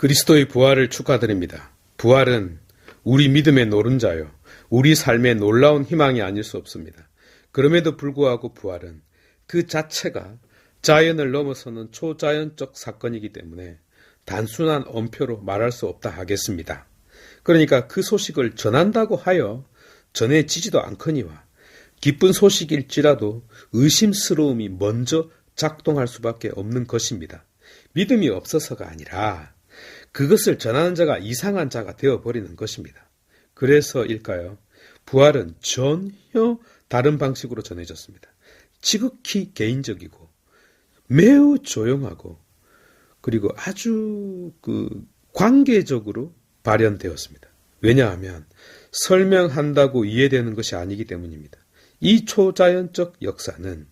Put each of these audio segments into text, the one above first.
그리스도의 부활을 축하드립니다. 부활은 우리 믿음의 노른자요. 우리 삶의 놀라운 희망이 아닐 수 없습니다. 그럼에도 불구하고 부활은 그 자체가 자연을 넘어서는 초자연적 사건이기 때문에 단순한 엄표로 말할 수 없다 하겠습니다. 그러니까 그 소식을 전한다고 하여 전해지지도 않거니와 기쁜 소식일지라도 의심스러움이 먼저 작동할 수밖에 없는 것입니다. 믿음이 없어서가 아니라 그것을 전하는 자가 이상한 자가 되어버리는 것입니다. 그래서일까요? 부활은 전혀 다른 방식으로 전해졌습니다. 지극히 개인적이고 매우 조용하고 그리고 아주 그 관계적으로 발현되었습니다. 왜냐하면 설명한다고 이해되는 것이 아니기 때문입니다. 이 초자연적 역사는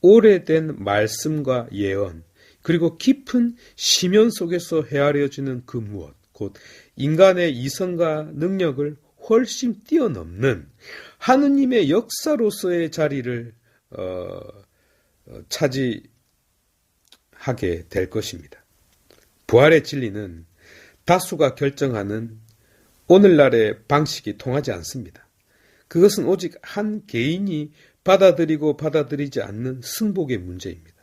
오래된 말씀과 예언, 그리고 깊은 심연 속에서 헤아려지는 그 무엇, 곧 인간의 이성과 능력을 훨씬 뛰어넘는 하느님의 역사로서의 자리를 어, 어, 차지하게 될 것입니다. 부활의 진리는 다수가 결정하는 오늘날의 방식이 통하지 않습니다. 그것은 오직 한 개인이 받아들이고 받아들이지 않는 승복의 문제입니다.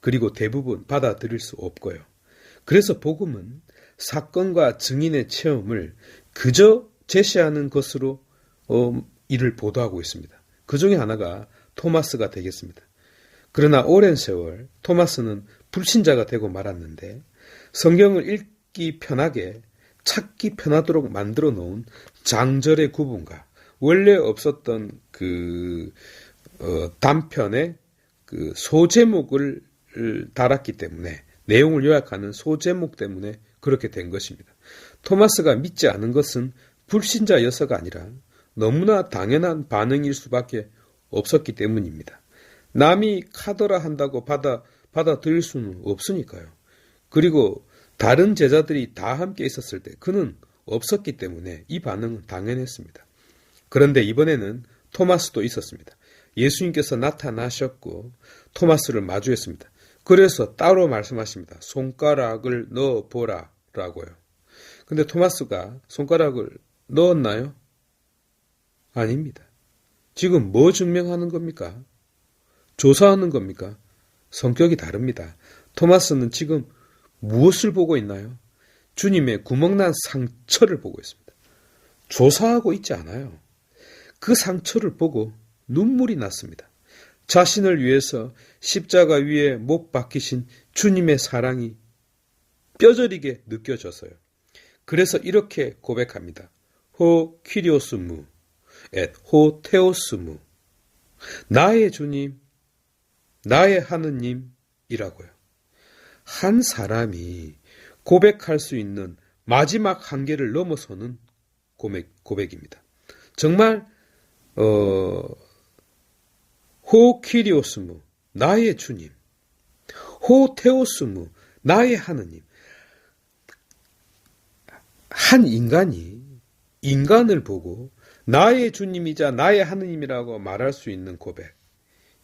그리고 대부분 받아들일 수 없고요. 그래서 복음은 사건과 증인의 체험을 그저 제시하는 것으로 어, 이를 보도하고 있습니다. 그 중에 하나가 토마스가 되겠습니다. 그러나 오랜 세월 토마스는 불신자가 되고 말았는데 성경을 읽기 편하게 찾기 편하도록 만들어 놓은 장절의 구분과 원래 없었던 그 어, 단편의 그 소제목을 달았기 때문에 내용을 요약하는 소제목 때문에 그렇게 된 것입니다. 토마스가 믿지 않은 것은 불신자여서가 아니라 너무나 당연한 반응일 수밖에 없었기 때문입니다. 남이 카더라 한다고 받아 받아들일 수는 없으니까요. 그리고 다른 제자들이 다 함께 있었을 때 그는 없었기 때문에 이 반응은 당연했습니다. 그런데 이번에는 토마스도 있었습니다. 예수님께서 나타나셨고 토마스를 마주했습니다. 그래서 따로 말씀하십니다. 손가락을 넣어 보라 라고요. 근데 토마스가 손가락을 넣었나요? 아닙니다. 지금 뭐 증명하는 겁니까? 조사하는 겁니까? 성격이 다릅니다. 토마스는 지금 무엇을 보고 있나요? 주님의 구멍난 상처를 보고 있습니다. 조사하고 있지 않아요. 그 상처를 보고 눈물이 났습니다. 자신을 위해서 십자가 위에 못 박히신 주님의 사랑이 뼈저리게 느껴져서요. 그래서 이렇게 고백합니다. 호 키리오스무, 앳호 테오스무. 나의 주님, 나의 하느님이라고요. 한 사람이 고백할 수 있는 마지막 한계를 넘어서는 고백, 고백입니다. 정말, 어, 호 키리오스무 나의 주님. 호 테오스무 나의 하느님. 한 인간이 인간을 보고 나의 주님이자 나의 하느님이라고 말할 수 있는 고백.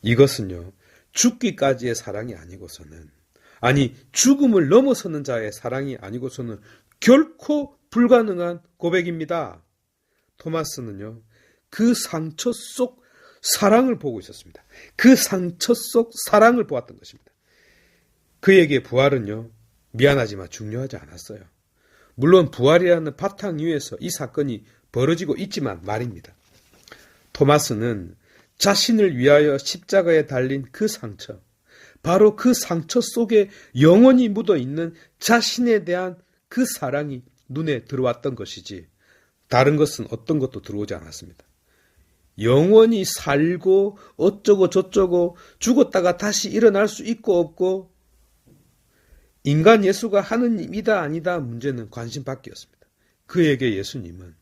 이것은요 죽기까지의 사랑이 아니고서는 아니 죽음을 넘어서는 자의 사랑이 아니고서는 결코 불가능한 고백입니다. 토마스는요 그 상처 속 사랑을 보고 있었습니다. 그 상처 속 사랑을 보았던 것입니다. 그에게 부활은요, 미안하지만 중요하지 않았어요. 물론 부활이라는 바탕 위에서 이 사건이 벌어지고 있지만 말입니다. 토마스는 자신을 위하여 십자가에 달린 그 상처, 바로 그 상처 속에 영원히 묻어 있는 자신에 대한 그 사랑이 눈에 들어왔던 것이지, 다른 것은 어떤 것도 들어오지 않았습니다. 영원히 살고 어쩌고 저쩌고 죽었다가 다시 일어날 수 있고 없고 인간 예수가 하느님이다 아니다 문제는 관심 밖이었습니다. 그에게 예수님은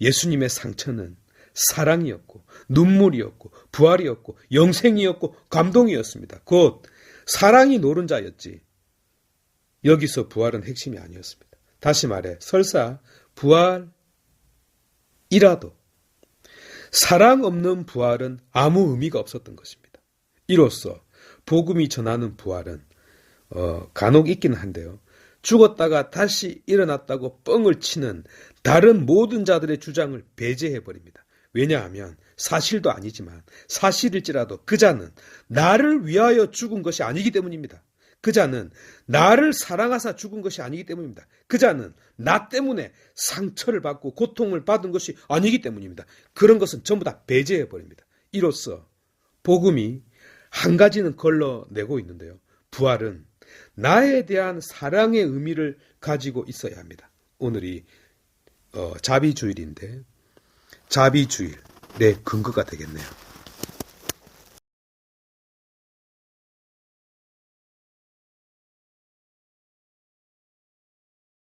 예수님의 상처는 사랑이었고 눈물이었고 부활이었고 영생이었고 감동이었습니다. 곧 사랑이 노른자였지. 여기서 부활은 핵심이 아니었습니다. 다시 말해 설사 부활이라도 사랑 없는 부활은 아무 의미가 없었던 것입니다. 이로써 복음이 전하는 부활은 어, 간혹 있기는 한데요. 죽었다가 다시 일어났다고 뻥을 치는 다른 모든 자들의 주장을 배제해 버립니다. 왜냐하면 사실도 아니지만 사실일지라도 그 자는 나를 위하여 죽은 것이 아니기 때문입니다. 그 자는 나를 사랑하사 죽은 것이 아니기 때문입니다. 그 자는 나 때문에 상처를 받고 고통을 받은 것이 아니기 때문입니다. 그런 것은 전부 다 배제해 버립니다. 이로써 복음이 한 가지는 걸러내고 있는데요. 부활은 나에 대한 사랑의 의미를 가지고 있어야 합니다. 오늘이 어, 자비주일인데 자비주일의 근거가 되겠네요.